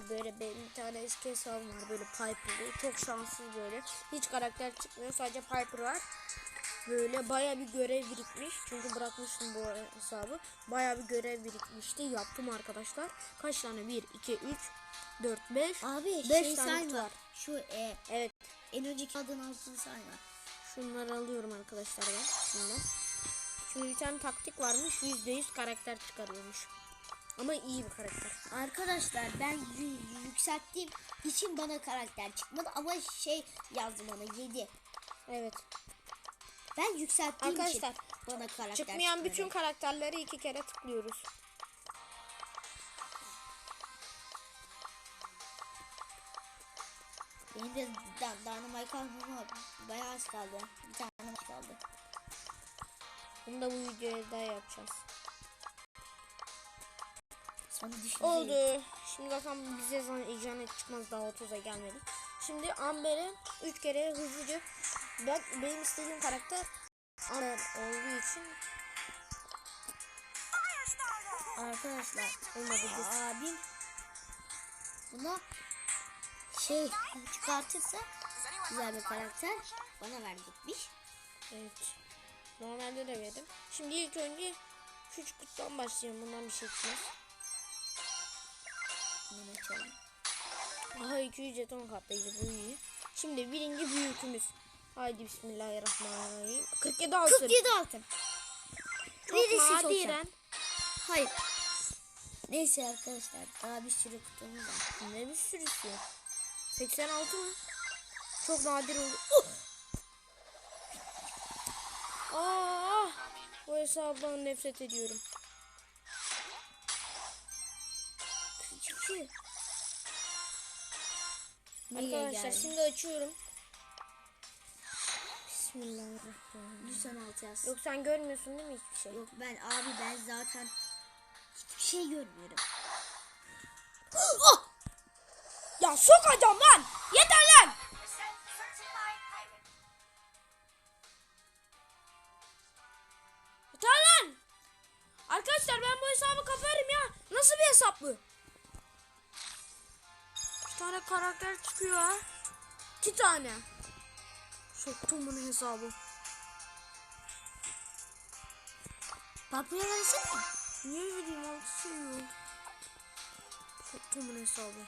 var böyle benim bir tane eski hesabım var böyle Piper'lı. Çok şanssız böyle. Hiç karakter çıkmıyor sadece Piper var. Böyle baya bir görev birikmiş. Çünkü bırakmıştım bu hesabı. Baya bir görev birikmişti. Yaptım arkadaşlar. Kaç tane? 1, 2, 3, 4, 5. Abi Beş şey tane kutu var. Şu e, Evet. en önceki adın altını sayma. Şunları alıyorum arkadaşlar ben. Şundan. Şimdi bir tane taktik varmış. %100 karakter çıkarıyormuş. Ama iyi bir karakter. Arkadaşlar ben yü- yükselttiğim için bana karakter çıkmadı ama şey yazdı bana 7. Evet. Ben yükselttiğim Arkadaşlar, için bana karakter Çıkmayan çıkmadı. bütün karakterleri iki kere tıklıyoruz. Benim de da, Dynamite almama bayağı az kaldı. Bir tane kaldı. Bunu da bu videoya daha yapacağız. Sonra düşünce Oldu. Şimdi bakalım bize icanet çıkmaz daha 30'a gelmedik. Şimdi Amber'e 3 kere hızlıca ben benim istediğim karakter Amber olduğu için Arkadaşlar olmadı. abim buna şey çıkartırsa güzel bir karakter bana verecekmiş. Evet. Normalde de verdim. Şimdi ilk önce küçük kutudan başlayalım. Bundan bir şey çıkmaz. Bunu açalım. Aha 200 jeton katlayıcı bu iyi. Şimdi birinci büyükümüz. Haydi bismillahirrahmanirrahim. 47 altın. 47 altın. Birisi nadiren. Hayır. Neyse arkadaşlar daha bir sürü kutumuz var. Ne bir sürüsü. 86 mı? Çok nadir oldu. Uh! Aa, bu hesaptan nefret ediyorum. 42. Arkadaşlar şimdi açıyorum. Bismillahirrahmanirrahim. 116 yaz. Yok sen görmüyorsun değil mi hiçbir şey? Yok ben abi ben zaten hiçbir şey görmüyorum. Ya sokacağım lan! Yeter lan! Yeter lan! Arkadaşlar ben bu hesabı kaparım ya. Nasıl bir hesap bu? Tane karakter çıkıyor ha. İki tane. Soktum bunu hesabı. Papaya versene. Niye vereyim altı seviyor. Soktum bunu hesabı.